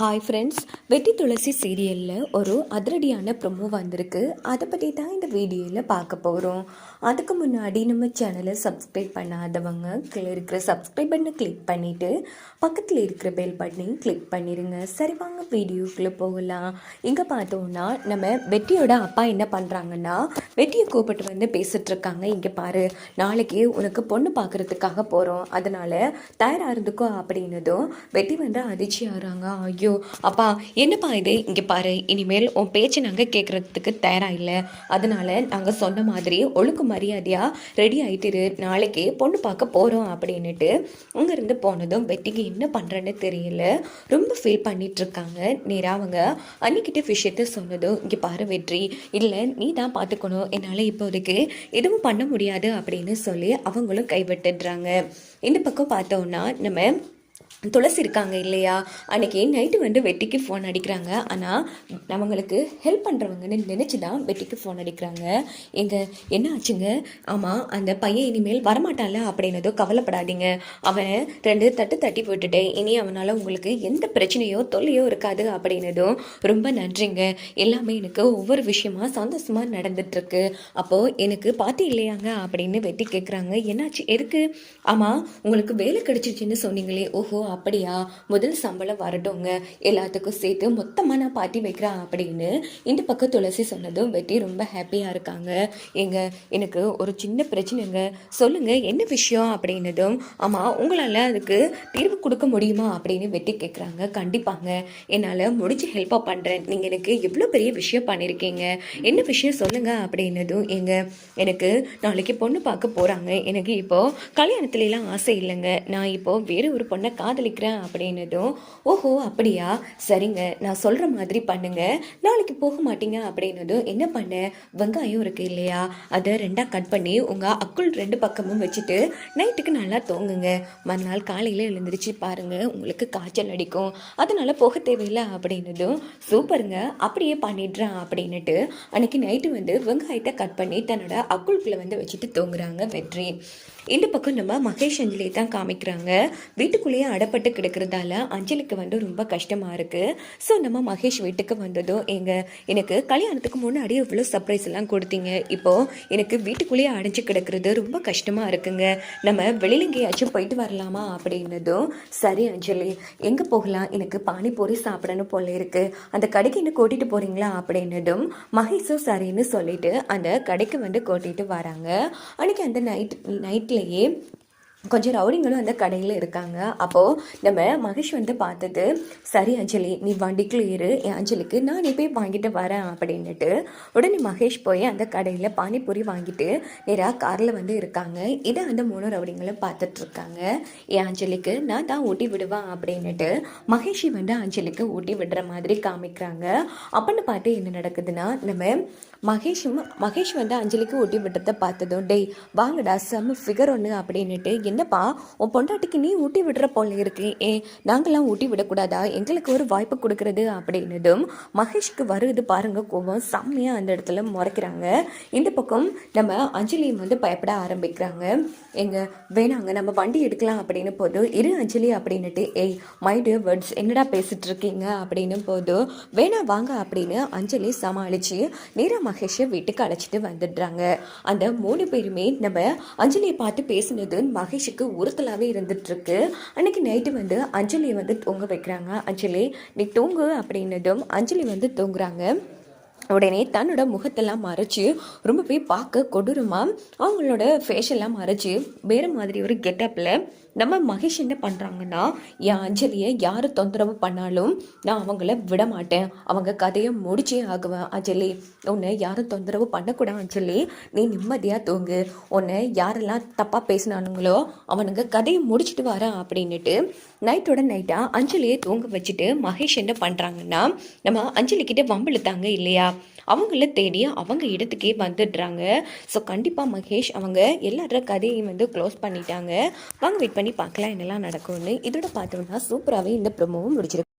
Hi friends வெட்டி துளசி சீரியலில் ஒரு அதிரடியான ப்ரொமோ வந்திருக்கு. அதை பற்றி தான் இந்த வீடியோவில் பார்க்க போகிறோம் அதுக்கு முன்னாடி நம்ம சேனலை சப்ஸ்கிரைப் பண்ணாதவங்க கீழே இருக்கிற சப்ஸ்கிரைப் பண்ணை கிளிக் பண்ணிவிட்டு பக்கத்தில் இருக்கிற பெல் பட்டனையும் கிளிக் பண்ணிடுங்க சரி வாங்க வீடியோக்குள்ளே போகலாம். இங்கே பார்த்தோன்னா நம்ம வெட்டியோட அப்பா என்ன பண்ணுறாங்கன்னா வெட்டியை கூப்பிட்டு வந்து பேசிகிட்ருக்காங்க இங்கே பாரு நாளைக்கு உனக்கு பொண்ணு பார்க்குறதுக்காக போகிறோம் அதனால் தயாராக இருந்துக்கோ அப்படின்னதும் வெட்டி வந்து அதிர்ச்சி ஆகிறாங்க ஐயோ ஐயோ அப்பா என்னப்பா இது? இங்கே பாரு இனிமேல் உன் பேச்சு நாங்கள் கேட்குறதுக்கு தயாராக இல்லை. அதனால் நாங்கள் சொன்ன மாதிரி ஒழுக்கு மரியாதையாக ரெடி ஆகிட்டு நாளைக்கு பொண்ணு பார்க்க போகிறோம் அப்படின்னுட்டு அங்கேருந்து போனதும் வெட்டிக்கு என்ன பண்ணுறேன்னு தெரியல. ரொம்ப ஃபீல் பண்ணிகிட்ருக்காங்க நேராக அவங்க. அன்னிக்கிட்ட விஷயத்த சொன்னதும் இங்கே பாரு வெற்றி இல்லை நீ தான் பார்த்துக்கணும். என்னால் இப்போதைக்கு எதுவும் பண்ண முடியாது அப்படின்னு சொல்லி அவங்களும் கைவிட்டுடுறாங்க. இந்த பக்கம் பார்த்தோன்னா நம்ம துளசி இருக்காங்க இல்லையா? அன்னைக்கு நைட்டு வந்து வெட்டிக்கு ஃபோன் அடிக்கிறாங்க. ஆனால் அவங்களுக்கு ஹெல்ப் பண்ணுறவங்கன்னு நினச்சி தான் வெட்டிக்கு ஃபோன் அடிக்கிறாங்க. எங்கள் என்ன ஆச்சுங்க? ஆமாம் அந்த பையன் இனிமேல் வரமாட்டான்ல அப்படின்னதோ கவலைப்படாதீங்க. அவன் ரெண்டு தட்டு தட்டி போட்டுட்டேன். இனி அவனால் உங்களுக்கு எந்த பிரச்சனையோ தொல்லையோ இருக்காது அப்படின்னதும் ரொம்ப நன்றிங்க. எல்லாமே எனக்கு ஒவ்வொரு விஷயமா சந்தோஷமாக நடந்துட்டுருக்கு. அப்போது எனக்கு பார்த்து இல்லையாங்க அப்படின்னு வெட்டி கேட்குறாங்க என்னாச்சு? எதுக்கு? ஆமாம் உங்களுக்கு வேலை கிடச்சிருச்சுன்னு சொன்னீங்களே. ஓஹோ அப்படியா? முதல் சம்பளம் வரட்டுங்க எல்லாத்துக்கும் சேர்த்து மொத்தமாக நான் பாட்டி வைக்கிறேன் அப்படின்னு இந்த பக்கம் துளசி சொன்னதும் வெட்டி ரொம்ப ஹாப்பியாக இருக்காங்க. எங்க எனக்கு ஒரு சின்ன பிரச்சனைங்க. சொல்லுங்க என்ன விஷயம் அப்படின்னதும் ஆமாம் உங்களால் அதுக்கு தீர்வு கொடுக்க முடியுமா? அப்படின்னு வெட்டி கேட்குறாங்க கண்டிப்பாங்க. என்னால் முடிஞ்சு ஹெல்ப்பாக பண்ணுறேன் நீங்கள் எனக்கு எவ்வளோ பெரிய விஷயம் பண்ணியிருக்கீங்க என்ன விஷயம் சொல்லுங்க? அப்படின்னதும் எங்க எனக்கு நாளைக்கு பொண்ணு பார்க்க போகிறாங்க எனக்கு இப்போது கல்யாணத்துலலாம் ஆசை இல்லைங்க. நான் இப்போது வேறு ஒரு பொண்ணை காதலிக்கிறேன் அப்படின்னதும் ஓஹோ அப்படியா? சரிங்க நான் சொல்கிற மாதிரி பண்ணுங்க. நாளைக்கு போக மாட்டீங்க அப்படின்னதும் என்ன பண்ண? வெங்காயம் இருக்கு இல்லையா? அதை ரெண்டாக கட் பண்ணி உங்கள் அக்குள் ரெண்டு பக்கமும் வச்சுட்டு நைட்டுக்கு நல்லா தூங்குங்க. மறுநாள் காலையில் எழுந்திரிச்சு பாருங்க உங்களுக்கு காய்ச்சல் அடிக்கும். அதனால் போக தேவையில்லை அப்படின்னதும் சூப்பருங்க அப்படியே பண்ணிடுறேன் அப்படின்னுட்டு அன்னைக்கு நைட்டு வந்து வெங்காயத்தை கட் பண்ணி தன்னோட அக்குளுக்குள்ளே வந்து வச்சுட்டு தூங்குறாங்க வெற்றி. இந்த பக்கம் நம்ம மகேஷ் அஞ்சலி தான் காமிக்கிறாங்க. வீட்டுக்குள்ளேயே அடப்பட்டு கிடக்கிறதால அஞ்சலிக்கு வந்து ரொம்ப கஷ்டமாக இருக்குது ஸோ நம்ம மகேஷ் வீட்டுக்கு வந்ததும் எங்கள் எனக்கு கல்யாணத்துக்கு முன்னாடி இவ்வளோ சர்ப்ரைஸ் எல்லாம் கொடுத்தீங்க. இப்போது எனக்கு வீட்டுக்குள்ளேயே அடைஞ்சு கிடக்கிறது ரொம்ப கஷ்டமாக இருக்குங்க. நம்ம வெளியில எங்கேயாச்சும் போயிட்டு வரலாமா அப்படின்னதும் சரி அஞ்சலி எங்கே போகலாம்? எனக்கு பானிபூரி சாப்பிடணும் போல இருக்குது அந்த கடைக்கு என்ன கூட்டிகிட்டு போகிறீங்களா அப்படின்னதும் மகேஷும் சரின்னு சொல்லிட்டு அந்த கடைக்கு வந்து கூட்டிகிட்டு வராங்க. அன்னைக்கு அந்த நைட் நைட்லேயே கொஞ்சம் ரவுடிங்களும் அந்த கடையில் இருக்காங்க. அப்போது நம்ம மகேஷ் வந்து பார்த்தது சரி அஞ்சலி நீ வண்டிக்குள்ளே இரு. என் அஞ்சலிக்கு நான் போய் வாங்கிட்டு வரேன் அப்படின்னுட்டு உடனே மகேஷ் போய் அந்த கடையில் பானிபூரி வாங்கிட்டு நேராக காரில் வந்து இருக்காங்க. இதை அந்த மூணு ரவுடிங்களும் பார்த்துட்ருக்காங்க. என் அஞ்சலிக்கு நான் தான் ஊட்டி விடுவேன் அப்படின்னுட்டு மகேஷி வந்து அஞ்சலிக்கு ஊட்டி விடுற மாதிரி காமிக்கிறாங்க. அப்படின்னு பார்த்து என்ன நடக்குதுன்னா நம்ம மகேஷும் மகேஷ் வந்து அஞ்சலிக்கு ஊட்டி விடுறத பார்த்ததும் டேய் வாங்கடா செம்ம ஃபிகர் ஒன்று அப்படின்னுட்டு என்னப்பா உன் பொண்டாட்டிக்கு நீ ஊட்டி விடுற போல இருக்கு. ஏ நாங்களாம் ஊட்டி விடக்கூடாதா? எங்களுக்கு ஒரு வாய்ப்பு கொடுக்கறது அப்படின்னதும் மகேஷ்க்கு வருது பாருங்க கோபம். செம்மையாக அந்த இடத்துல முறைக்கிறாங்க. இந்த பக்கம் நம்ம அஞ்சலியும் வந்து பயப்பட ஆரம்பிக்கிறாங்க. எங்க வேணாங்க நம்ம வண்டி எடுக்கலாம் அப்படின்னு போது இரு அஞ்சலி அப்படின்னுட்டு ஏய் மைடு வேர்ட்ஸ் என்னடா பேசிட்டு இருக்கீங்க? அப்படின்னு போது வேணா வாங்க அப்படின்னு அஞ்சலி சமாளிச்சு நேரா மகேஷை வீட்டுக்கு அழைச்சிட்டு வந்துடுறாங்க. அந்த மூணு பேருமே நம்ம அஞ்சலியை பார்த்து பேசினது மகேஷ் உறுத்தலாகவே இருந்துட்டுருக்கு. அன்னைக்கு நைட்டு வந்து அஞ்சலியை வந்து தூங்க வைக்கிறாங்க. அஞ்சலி நீ தூங்கு அப்படின்னதும் அஞ்சலி வந்து தூங்குறாங்க. உடனே தன்னோட முகத்தெல்லாம் மறைச்சு ரொம்ப போய் பார்க்க கொடூரமாக அவங்களோட ஃபேஷெல்லாம் மறைச்சு வேறு மாதிரி ஒரு கெட்டப்பில் நம்ம மகேஷ் என்ன பண்ணுறாங்கன்னா என் அஞ்சலியை யார் தொந்தரவு பண்ணாலும் நான் அவங்கள விட மாட்டேன். அவங்க கதையை முடிச்சே ஆகுவேன் அஞ்சலி. உன்னை யாரும் தொந்தரவு பண்ணக்கூடாது அஞ்சலி. நீ நிம்மதியாக தூங்கு. உன்னை யாரெல்லாம் தப்பாக பேசினானுங்களோ அவனுங்க கதையை முடிச்சுட்டு வரேன் அப்படின்னுட்டு நைட்டோட நைட்டாக அஞ்சலியை தூங்க வச்சுட்டு மகேஷ் என்ன பண்ணுறாங்கன்னா நம்ம அஞ்சலி கிட்ட வம்பிழுத்தாங்க இல்லையா? அவங்கள தேடி அவங்க இடத்துக்கே வந்துடுறாங்க. ஸோ கண்டிப்பாக மகேஷ் அவங்க எல்லார கதையையும் வந்து க்ளோஸ் பண்ணிட்டாங்க. வாங்க வெயிட் பண்ணி பார்க்கலாம் என்னெல்லாம் நடக்கும்னு. இதோட பார்த்தோம்னா சூப்பராகவே இந்த ப்ரொமோவும் முடிச்சிருக்கு